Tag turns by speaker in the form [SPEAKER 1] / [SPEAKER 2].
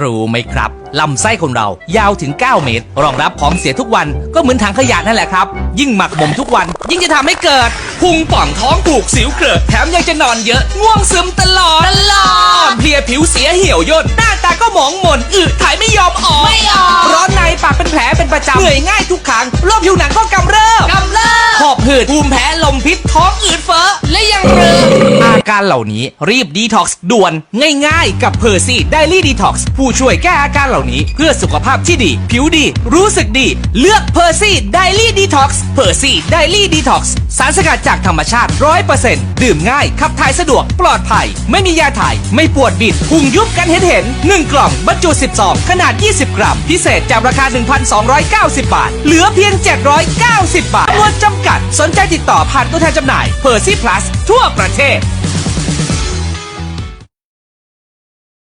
[SPEAKER 1] รู้ไหมครับ ลำไส้คนเรายาวถึง 9 เมตร รองรับของเสียทุกวันก็เหมือนถังขยะนั่นแหละครับ ยิ่งหมักบ่มทุกวัน ยิ่งจะทำให้เกิด พุงป่องท้องผูกสิวเกิดแถมยังจะนอนเยอะ ง่วงซึมตลอดตลอดเพลียผิวเสียเหี่ยวย่นหน้าตาก็หมองหม่นอึถ่ายไม่ยอมออก
[SPEAKER 2] ไม่ออก
[SPEAKER 1] ร้อนในปากเป็นแผลเป็นประจำเหนื่อยง่ายทุกครั้งโรคผิวหนังก็กำเริบ
[SPEAKER 2] กำเริบ
[SPEAKER 1] หอบหืดภูมิแพ้ลมพิษท้องอืดเฟ้อ การเหล่านี้รีบดีท็อกซ์ด่วน ง่ายๆ กับเพอร์ซี่ไดลี่ดีท็อกซ์ผู้ช่วยแก้อาการเหล่านี้เพื่อสุขภาพที่ดี ผิวดี รู้สึกดี เลือกเพอร์ซี่ไดลี่ดีท็อกซ์เพอร์ซี่ไดลี่ดีท็อกซ์สารสกัดจากธรรมชาติ 100%ดื่มง่าย ขับถ่ายสะดวกปลอดภัย ไม่มียาถ่าย ไม่ปวดบิดพุงยุบกันเห็นเห็นๆหนึ่งกล่องบรรจุ12 ขนาด 20 กรัม พิเศษจากราคา 1,290 บาท เหลือเพียง 790 บาทจำนวนจำกัด สนใจติดต่อผ่านตัวแทนจำหน่ายเพอร์ซี่พลัสทั่วประเทศ